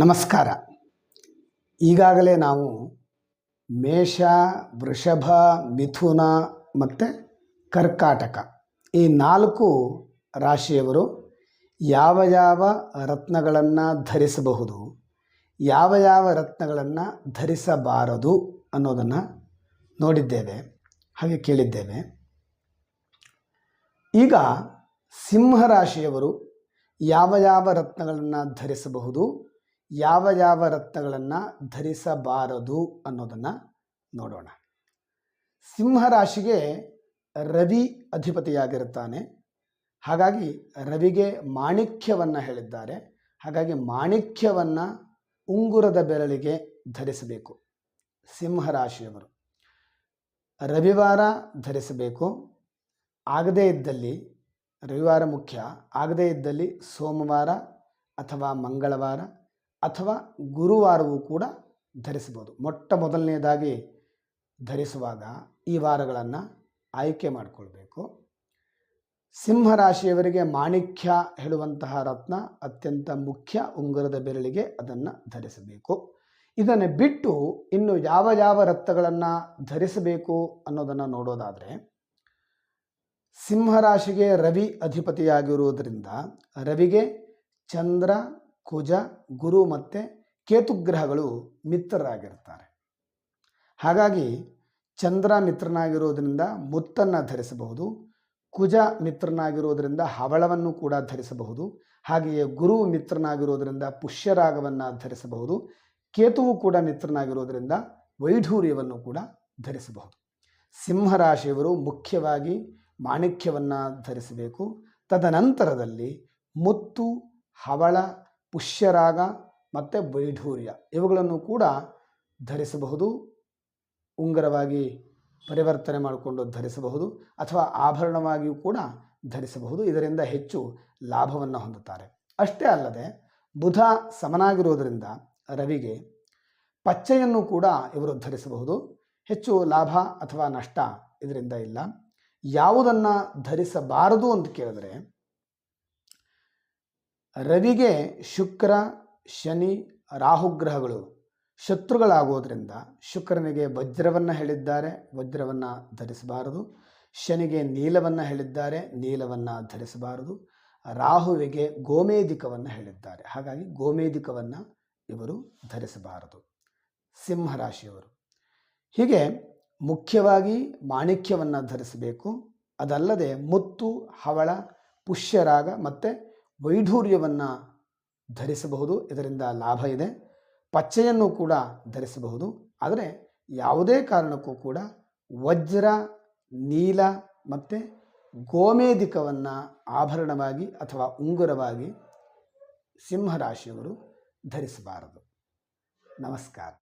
ನಮಸ್ಕಾರ. ಈಗಾಗಲೇ ನಾವು ಮೇಷ, ವೃಷಭ, ಮಿಥುನ ಮತ್ತು ಕರ್ಕಾಟಕ ಈ ನಾಲ್ಕು ರಾಶಿಯವರು ಯಾವ ಯಾವ ರತ್ನಗಳನ್ನು ಧರಿಸಬಹುದು, ಯಾವ ಯಾವ ರತ್ನಗಳನ್ನು ಧರಿಸಬಾರದು ಅನ್ನೋದನ್ನು ನೋಡಿದ್ದೇವೆ, ಹಾಗೆ ಕೇಳಿದ್ದೇವೆ. ಈಗ ಸಿಂಹರಾಶಿಯವರು ಯಾವ ಯಾವ ರತ್ನಗಳನ್ನು ಧರಿಸಬಹುದು ಯಾವ ಯಾವ ರತ್ನಗಳನ್ನು ಧರಿಸಬಾರದು ಅನ್ನೋದನ್ನು ನೋಡೋಣ. ಸಿಂಹರಾಶಿಗೆ ರವಿ ಅಧಿಪತಿಯಾಗಿರುತ್ತಾನೆ. ಹಾಗಾಗಿ ರವಿಗೆ ಮಾಣಿಕ್ಯವನ್ನು ಹೇಳಿದ್ದಾರೆ. ಹಾಗಾಗಿ ಮಾಣಿಕ್ಯವನ್ನು ಉಂಗುರದ ಬೆರಳಿಗೆ ಧರಿಸಬೇಕು ಸಿಂಹರಾಶಿಯವರು. ರವಿವಾರ ಧರಿಸಬೇಕು. ಆಗದೇ ಇದ್ದಲ್ಲಿ, ರವಿವಾರ ಮುಖ್ಯ, ಆಗದೇ ಇದ್ದಲ್ಲಿ ಸೋಮವಾರ ಅಥವಾ ಮಂಗಳವಾರ ಅಥವಾ ಗುರುವಾರವೂ ಕೂಡ ಧರಿಸಬಹುದು. ಮೊಟ್ಟ ಮೊದಲನೆಯದಾಗಿ ಧರಿಸುವಾಗ ಈ ವಾರಗಳನ್ನು ಆಯ್ಕೆ ಮಾಡಿಕೊಳ್ಬೇಕು. ಸಿಂಹರಾಶಿಯವರಿಗೆ ಮಾಣಿಕ್ಯ ಹೇಳುವಂತಹ ರತ್ನ ಅತ್ಯಂತ ಮುಖ್ಯ ಉಂಗುರದ ಬೆರಳಿಗೆ ಅದನ್ನು ಧರಿಸಬೇಕು. ಇದನ್ನು ಬಿಟ್ಟು ಇನ್ನು ಯಾವ ಯಾವ ರತ್ನಗಳನ್ನು ಧರಿಸಬೇಕು ಅನ್ನೋದನ್ನು ನೋಡೋದಾದರೆ ಸಿಂಹರಾಶಿಗೆ ರವಿ ಅಧಿಪತಿಯಾಗಿರುವುದರಿಂದ ರವಿಗೆ ಚಂದ್ರ ಕುಜ, ಗುರು ಮತ್ತು ಕೇತುಗ್ರಹಗಳು ಮಿತ್ರರಾಗಿರ್ತಾರೆ. ಹಾಗಾಗಿ ಚಂದ್ರ ಮಿತ್ರನಾಗಿರೋದರಿಂದ ಮುತ್ತನ್ನು ಧರಿಸಬಹುದು, ಕುಜ ಮಿತ್ರನಾಗಿರೋದರಿಂದ ಹವಳವನ್ನು ಕೂಡ ಧರಿಸಬಹುದು, ಹಾಗೆಯೇ ಗುರು ಮಿತ್ರನಾಗಿರೋದರಿಂದ ಪುಷ್ಯರಾಗವನ್ನು ಧರಿಸಬಹುದು, ಕೇತುವು ಕೂಡ ಮಿತ್ರನಾಗಿರೋದರಿಂದ ವೈಢೂರ್ಯವನ್ನು ಕೂಡ ಧರಿಸಬಹುದು. ಸಿಂಹರಾಶಿಯವರು ಮುಖ್ಯವಾಗಿ ಮಾಣಿಕ್ಯವನ್ನು ಧರಿಸಬೇಕು. ತದನಂತರದಲ್ಲಿ ಮುತ್ತು, ಹವಳ ಪುಷ್ಯರಾಗ ಮತ್ತು ವೈಢೂರ್ಯ. ಇವುಗಳನ್ನು ಕೂಡ ಧರಿಸಬಹುದು, ಉಂಗರವಾಗಿ ಪರಿವರ್ತನೆ ಮಾಡಿಕೊಂಡು ಧರಿಸಬಹುದು, ಅಥವಾ ಆಭರಣವಾಗಿಯೂ ಕೂಡ ಧರಿಸಬಹುದು. ಇದರಿಂದ ಹೆಚ್ಚು ಲಾಭವನ್ನು ಹೊಂದುತ್ತಾರೆ. ಅಷ್ಟೇ ಅಲ್ಲದೆ, ಬುಧ ಸಮನಾಗಿರುವುದರಿಂದ ರವಿಗೆ ಪಚ್ಚೆಯನ್ನು ಕೂಡ ಇವರು ಧರಿಸಬಹುದು. ಹೆಚ್ಚು ಲಾಭ ಅಥವಾ ನಷ್ಟ ಇದರಿಂದ ಇಲ್ಲ. ಯಾವುದನ್ನು ಧರಿಸಬಾರದು ಅಂತ ಕೇಳಿದ್ರೆ ರವಿಗೆ ಶುಕ್ರ, ಶನಿ ರಾಹುಗ್ರಹಗಳು ಶತ್ರುಗಳಾಗೋದ್ರಿಂದ ಶುಕ್ರನಿಗೆ ವಜ್ರವನ್ನು ಹೇಳಿದ್ದಾರೆ, ವಜ್ರವನ್ನು ಧರಿಸಬಾರದು. ಶನಿಗೆ ನೀಲವನ್ನು ಹೇಳಿದ್ದಾರೆ, ನೀಲವನ್ನು ಧರಿಸಬಾರದು. ರಾಹುವಿಗೆ ಗೋಮೇಧಿಕವನ್ನು ಹೇಳಿದ್ದಾರೆ. ಹಾಗಾಗಿ ಗೋಮೇಧಿಕವನ್ನು ಇವರು ಧರಿಸಬಾರದು. ಸಿಂಹರಾಶಿಯವರು. ಹೀಗೆ ಮುಖ್ಯವಾಗಿ ಮಾಣಿಕ್ಯವನ್ನು ಧರಿಸಬೇಕು. ಅದಲ್ಲದೆ ಮುತ್ತು, ಹವಳ, ಪುಷ್ಯರಾಗ ಮತ್ತು ವೈಢೂರ್ಯವನ್ನು ಧರಿಸಬಹುದು, ಇದರಿಂದ ಲಾಭ ಇದೆ. ಪಚ್ಚೆಯನ್ನು ಕೂಡ ಧರಿಸಬಹುದು. ಆದರೆ ಯಾವುದೇ ಕಾರಣಕ್ಕೂ ಕೂಡ ವಜ್ರ, ನೀಲ ಮತ್ತು ಗೋಮೇಧಿಕವನ್ನು ಆಭರಣವಾಗಿ ಅಥವಾ ಉಂಗುರವಾಗಿ ಸಿಂಹರಾಶಿಯವರು ಧರಿಸಬಾರದು. ನಮಸ್ಕಾರ.